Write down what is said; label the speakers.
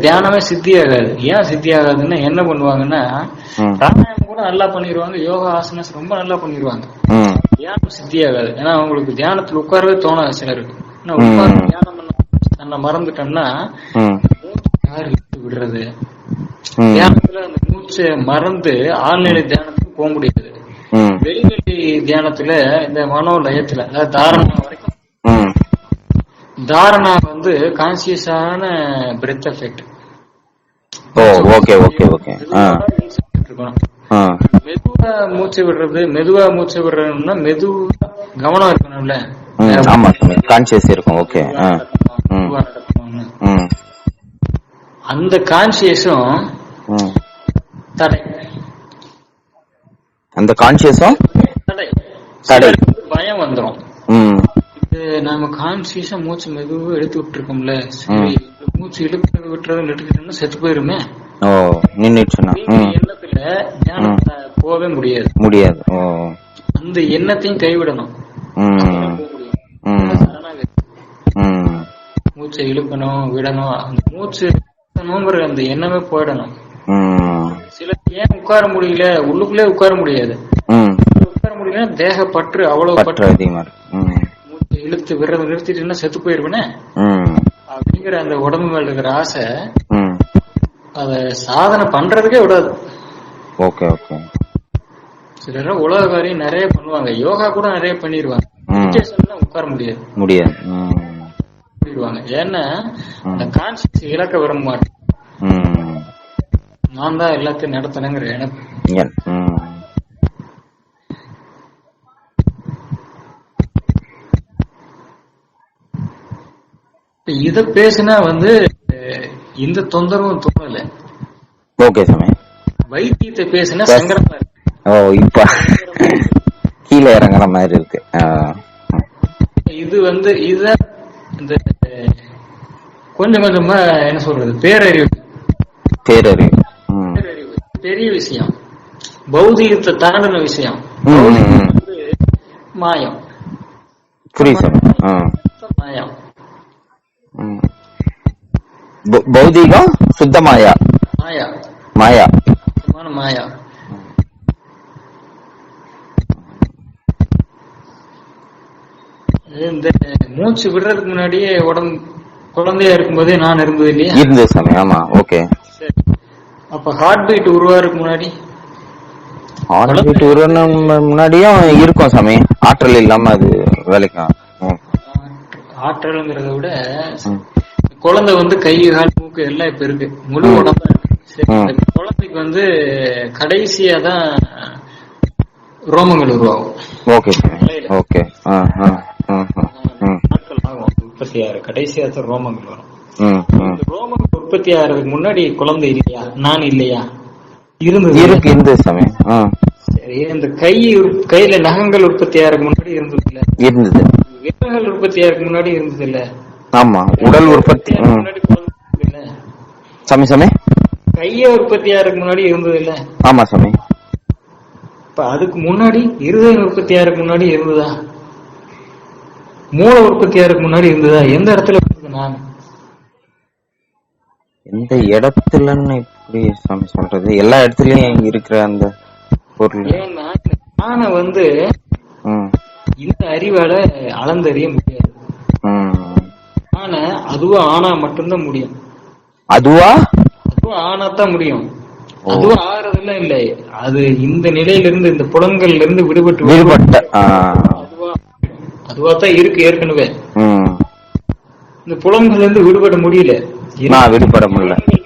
Speaker 1: தியானமே சித்தி ஆகாது. ஏன் சித்தி ஆகாதுன்னா என்ன பண்ணுவாங்கன்னா
Speaker 2: ம்.
Speaker 1: பிராணாயாமம் கூட நல்லா பண்ணிடுவாங்க யோகா ஆசனஸ் ரொம்ப நல்லா பண்ணிடுவாங்க தியானம் சித்தி ஆகாது. ஏன்னா அவங்களுக்கு தியானத்துல உட்காரவே தோணாது சிலருக்கு. உட்கார்ந்து தியானம் பண்ண தன்னை மறந்துட்டோம்னா மூச்சு விடுறது? தியானத்துல அந்த மூச்சை மறந்து ஆழ்நிலை தியானத்துக்கு போக முடியாது. வெளிவெளி தியானத்துல இந்த மனோ லயத்துல அதாவது தாரணா வரைக்கும்
Speaker 2: ம்
Speaker 1: தாரணா வந்து கான்சியஸான பிரெத் எஃபெக்ட்
Speaker 2: ஓ ஓகே ஓகே ஓகே
Speaker 1: மெதுவா மூச்சு விடுறது மெதுவா மூச்சு விடுறதுன்னா மெதுவா கவனம் இருக்கணும்ல.
Speaker 2: ஆமா கான்சியஸ் இருக்கும் ஓகே
Speaker 1: அந்த கான்சியஸும் தடை.
Speaker 2: அந்த கான்சியஸும்
Speaker 1: தடை.
Speaker 2: தடை.
Speaker 1: பயம் வந்துரும்.
Speaker 2: ம்.
Speaker 1: இது நாம கான்சியஸா மூச்சு மெதுவா எடுத்து விட்டுருக்கோம்ல. மூச்சு இழுக்கிறது விட்டுறது நிறுத்திட்டோம்னா செத்து போயிருமே.
Speaker 2: ஓ நின்னுச்சுன்னா
Speaker 1: எண்ணத்துல தியானத்துல போகவே முடியாது.
Speaker 2: முடியாது.
Speaker 1: அந்த எண்ணத்தையும் கைவிடணும். மூச்சை இழுக்கணும் விடணும். அந்த மூச்சு இழுக்கணுங்கிற அந்த எண்ணமே போயிடணும். சிலருக்கு ஏன் உட்கார முடியல? உள்ளுக்குள்ளே உட்கார முடியாது. உட்கார முடியல தேக பற்று அவ்வளவு
Speaker 2: பற்று அதிகமா
Speaker 1: இழுத்து விடுறத நிறுத்திட்டுன்னா செத்து போயிருவேனே? அப்படிங்கிற அந்த உடம்பு மேல இருக்கிற ஆசை அத சாதனை பண்றதுக்கே விடாது.
Speaker 2: Okay okay.
Speaker 1: சிலர் உலக காரியம் நிறைய பண்ணுவாங்க. யோகா கூட நிறைய பண்ணிடுவாங்க உட்கார முடியாது.
Speaker 2: முடியாது.
Speaker 1: பண்ணிடுவாங்க ஏன்னா அந்த கான்சியஸ் இழக்க விரும்ப மாட்டேன். நான் தான் எல்லாத்தையும் நடத்தணுங்கிற எனக்கு இத பேசினா வந்து இந்த தொந்தரவும் தோணல
Speaker 2: ஓகே சாமி.
Speaker 1: வைத்தியத்தை பேசினா. சங்கடமா இருக்கு.
Speaker 2: ஓ இப்ப கீழே இறங்குற மாதிரி இருக்கு.
Speaker 1: இது வந்து இதுதான் இந்த கொஞ்சம் கொஞ்சமா என்ன சொல்றது பேரறிவு.
Speaker 2: பேரறிவு.
Speaker 1: பேரறிவு. பெரிய விஷயம். பௌதிகத்தை தாண்டின விஷயம். மாயம்.
Speaker 2: புரியுது பௌதீகம் சுத்தமாயா
Speaker 1: மாயா.
Speaker 2: மாயா.
Speaker 1: சுத்தமான மாயா. இந்த மூச்சு விடுறதுக்கு முன்னாடியே உடம்பு குழந்தையா இருக்கும்போதே நான் இருந்தது இல்லையா?
Speaker 2: இருந்தது சாமி ஆமா ஓகே.
Speaker 1: அப்ப ஹார்ட் பீட் உருவாருக்கு முன்னாடி?
Speaker 2: ஆர்பிட் உருவம் முன்னாடியும் இருக்கும் சாமி. ஆற்றல் இல்லாம அது வேலைக்கும்.
Speaker 1: ஆற்றல்ங்கிறத விட. குழந்தை வந்து கை கால் மூக்கு எல்லாம் இப்ப இருக்கு. முழு. உடம்பா இருக்கு. குழந்தைக்கு வந்து கடைசியா தான் ரோமங்கள் உருவாகும்.
Speaker 2: Okay okay.
Speaker 1: உற்பத்தி ஆகிற கடைசியா தான் ரோமங்கள் வரும். ரோமங்கள் உற்பத்தி ஆகிறதுக்கு முன்னாடி குழந்தை இல்லையா? நான் இல்லையா? இருந்தது.
Speaker 2: இருக்கு இருந்தது சாமி ஆ.
Speaker 1: சரி இந்த கை கையில நகங்கள் உற்பத்தி ஆகிறதுக்கு முன்னாடி இருந்தது இல்ல?
Speaker 2: இருந்தது.
Speaker 1: விரல்கள் உற்பத்தி ஆகிறதுக்கு முன்னாடி இருந்தது இல்ல?
Speaker 2: ஆமா உடல் உற்பத்தி. சாமி சாமி.
Speaker 1: கைய உற்பத்தி ஆகிறதுக்கு முன்னாடி இருந்தது இல்ல.
Speaker 2: ஆமா சாமி.
Speaker 1: இப்ப அதுக்கு முன்னாடி இருதயம் உற்பத்தி ஆகிறதுக்கு முன்னாடி இருந்ததா? மூளை உற்பத்தி ஆகிறதுக்கு முன்னாடி இருந்ததா? எந்த இடத்துல இருந்தது நான்?
Speaker 2: எந்த இடத்துலன்னு இப்படி சாமி சொல்றது? எல்லா இடத்துலயும் இருக்கிற அந்த பொருள்.
Speaker 1: நானை வந்து இந்த அறிவால அளந்தறிய முடியாது. ஆனா அதுவும் ஆனா மட்டும்தான் முடியும்.
Speaker 2: அதுவா?
Speaker 1: அதுவும் ஆனா தான் முடியும்.
Speaker 2: ஓ.
Speaker 1: அதுவும் ஆறதெல்லாம் இல்லை. அது இந்த நிலையில இருந்து இந்த புலன்கள்ல இருந்து விடுபட்டு
Speaker 2: விடுபட்ட.
Speaker 1: அதுவா அதுவா தான் இருக்கு ஏற்கனவே. இந்த புலன்கள்ல இருந்து விடுபட முடியல.
Speaker 2: விடுபட முடியல.
Speaker 1: புலன்கள்